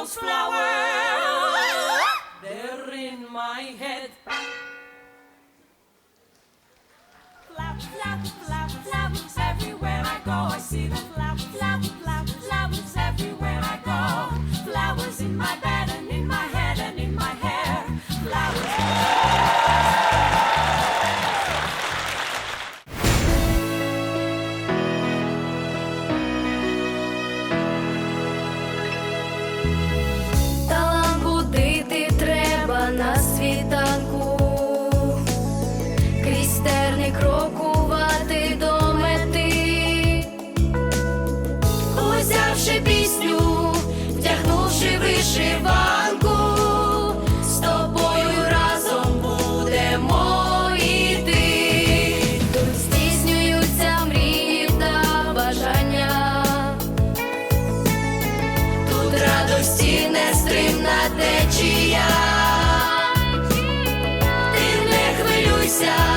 those flowers. They're in my head. Flowers, flowers, flowers, flowers. Everywhere I go, I see the flowers, flowers, flowers, flowers. Everywhere I go, flowers in my bed and in my head and in my hair. Flowers. Веселися.